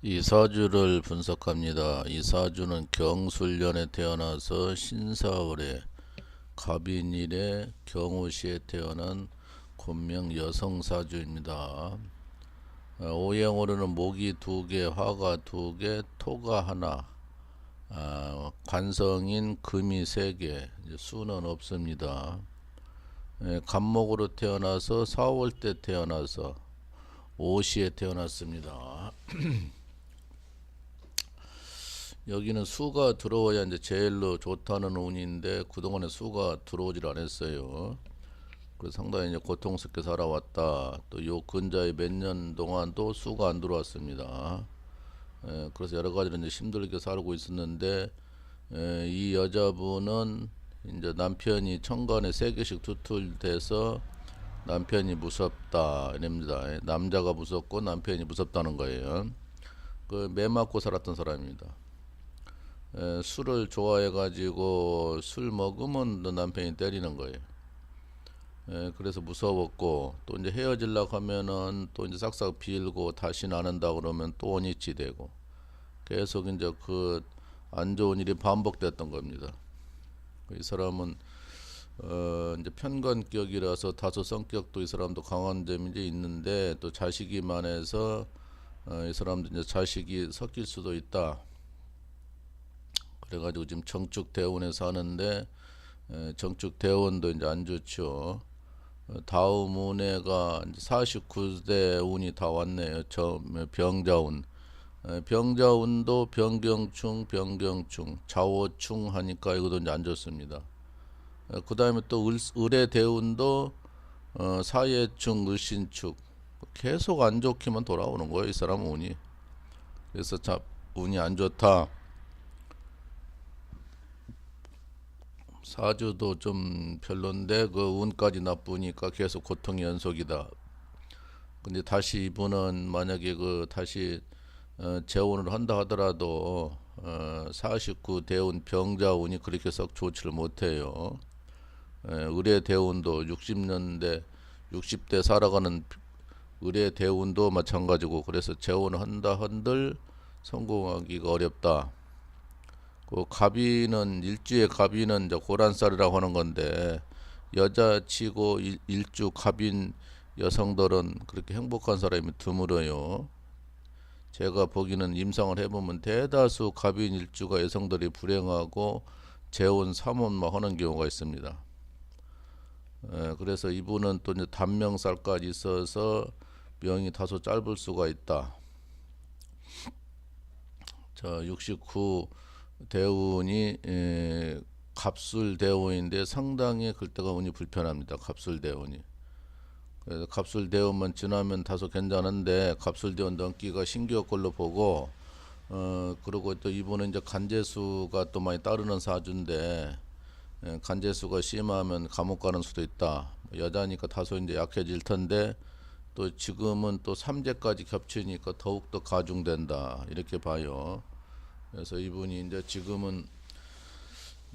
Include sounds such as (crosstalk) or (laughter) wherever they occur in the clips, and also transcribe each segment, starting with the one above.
이 사주를 분석합니다. 이 사주는 경술년에 태어나서 신사월에 갑인일에 경우시에 태어난 곤명 여성 사주입니다. 어, 오행으로는 목이 두 개, 화가 두 개, 토가 하나, 아, 관성인 금이 세 개, 수는 없습니다. 예, 간목으로 태어나서 4월 때 태어나서 오시에 태어났습니다. (clears throat) 여기는 수가 들어와야 이제 제일로 좋다는 운인데 그동안에 수가 들어오질 않았어요. 그래서 상당히 이제 고통스럽게 살아왔다. 또 요 근자의 몇 년 동안도 수가 안 들어왔습니다. 에, 그래서 여러 가지로 이제 힘들게 살고 있었는데 에, 이 여자분은 이제 남편이 천간에 세 개씩 투툴돼서 남편이 무섭다 이럽니다. 에, 남자가 무섭고 남편이 무섭다는 거예요. 그 매 맞고 살았던 사람입니다. 에, 술을 좋아해 가지고 술 먹으면 또 남편이 때리는 거예요. 에, 그래서 무서웠고 또 이제 헤어질라고 하면은 또 이제 싹싹 빌고 다시 안 한다 그러면 또 원위치 되고 계속 이제 그 안 좋은 일이 반복됐던 겁니다. 이 사람은 어 이제 편관격이라서 다소 성격도 이 사람도 강한 점이 이제 있는데 또 자식이 많아서 어, 이 사람도 이제 자식이 섞일 수도 있다. 그래가지고 지금 정축 대원에 사는데 에, 정축 대원도 이제 안 좋죠. 어, 다음 운해가 49대 운이 다 왔네요. 저 병자운. 에, 병자운도 병경충, 병경충, 자오충 하니까 이것도 이제 안 좋습니다. 그 다음에 또 을, 을의 대운도 어, 사예충, 을신축 계속 안 좋기만 돌아오는 거예요. 이 사람 운이. 그래서 자, 운이 안 좋다. 사주도 좀 별론데 그 운까지 나쁘니까 계속 고통의 연속이다. 근데 다시 이분은 만약에 그 다시 어, 재혼을 한다 하더라도 어, 49 대운 병자 운이 그렇게 썩 좋지를 못해요. 에, 의뢰 대운도 60년대 60대 살아가는 의뢰 대운도 마찬가지고 그래서 재혼을 한다 한들 성공하기가 어렵다. 그 갑이는 일주의 갑이는 이제 고란살이라고 하는 건데 여자치고 일, 일주 갑인 여성들은 그렇게 행복한 사람이 드물어요. 제가 보기는 임상을 해보면 대다수 갑인 일주가 여성들이 불행하고 재혼 삼혼만 하는 경우가 있습니다. 에, 그래서 이분은 또 이제 단명살까지 있어서 명이 다소 짧을 수가 있다. 자, 69 대운이 에, 갑술 대운인데 상당히 그때가 운이 불편합니다. 갑술 대운이. 그래서 갑술 대운만 지나면 다소 괜찮은데 갑술 대운 넘기가 신기할 걸로 보고 어 그리고 또 이분은 이제 간제수가 또 많이 따르는 사주인데 에, 간제수가 심하면 감옥 가는 수도 있다. 여자니까 다소 이제 약해질 텐데 또 지금은 또 삼재까지 겹치니까 더욱 더 가중된다 이렇게 봐요. 그래서 이분이 이제 지금은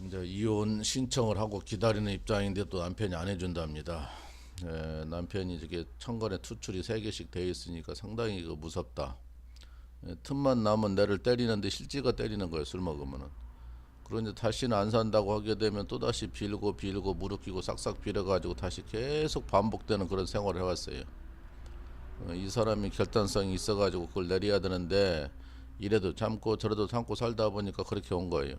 이제 이혼 신청을 하고 기다리는 입장인데 또 남편이 안 해준답니다. 에, 남편이 저게 천간에 투출이 세 개씩 돼 있으니까 상당히 그 무섭다. 에, 틈만 나면 내를 때리는데 실제가 때리는 거예요 술 먹으면은. 그런데 다시는 안 산다고 하게 되면 또 다시 빌고 빌고 무릎 꿇고 싹싹 빌어가지고 다시 계속 반복되는 그런 생활을 해왔어요. 어, 이 사람이 결단성이 있어가지고 그걸 내려야 되는데 이래도 참고 저래도 참고 살다 보니까 그렇게 온 거예요.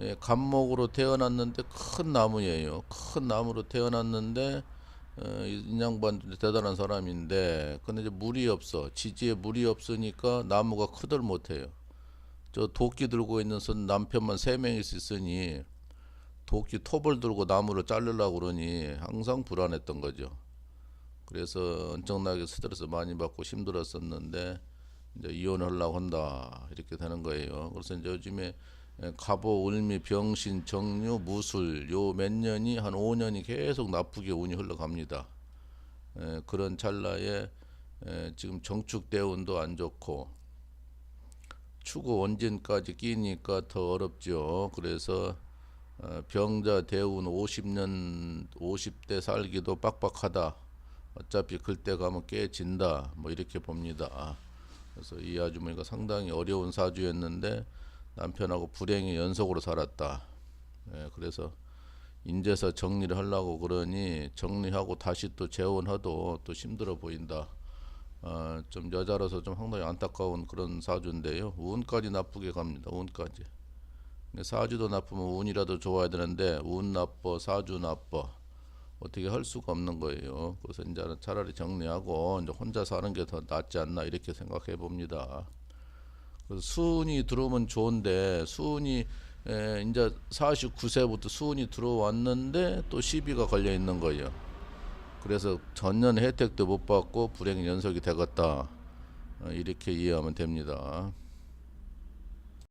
예, 감목으로 태어났는데 큰 나무예요. 큰 나무로 태어났는데 어, 이 양반 대단한 사람인데 근데 이제 물이 없어. 지지에 물이 없으니까 나무가 크들 못해요. 저 도끼 들고 있는 선 남편만 세 명이 있으니 도끼 톱을 들고 나무를 자르려고 그러니 항상 불안했던 거죠. 그래서 엄청나게 스트레스 많이 받고 힘들었었는데 이제 이혼을 하려고 한다 이렇게 되는 거예요. 그래서 이제 요즘에 갑오, 을미, 병신, 정유, 무술 요 몇 년이 한 5년이 계속 나쁘게 운이 흘러갑니다. 에, 그런 찰나에 에, 지금 정축 대운도 안 좋고 추구 원진까지 끼니까 더 어렵죠. 그래서 어, 병자 대운 50년 50대 살기도 빡빡하다. 어차피 그때 가면 깨진다. 뭐 이렇게 봅니다. 그래서 이 아주머니가 상당히 어려운 사주였는데 남편하고 불행의 연속으로 살았다. 예, 그래서 인제서 정리를 하려고 그러니 정리하고 다시 또 재혼해도 또 힘들어 보인다. 어, 좀 여자라서 좀 상당히 안타까운 그런 사주인데요. 운까지 나쁘게 갑니다. 운까지. 사주도 나쁘면 운이라도 좋아야 되는데 운 나빠 사주 나빠 어떻게 할 수가 없는 거예요. 그래서 이제는 차라리 정리하고 이제 혼자 사는 게 더 낫지 않나 이렇게 생각해 봅니다. 수운이 들어오면 좋은데 수운이 에, 이제 49세부터 수운이 들어왔는데 또 시비가 걸려 있는 거예요. 그래서 전년 혜택도 못 받고 불행 연속이 되겠다. 어, 이렇게 이해하면 됩니다.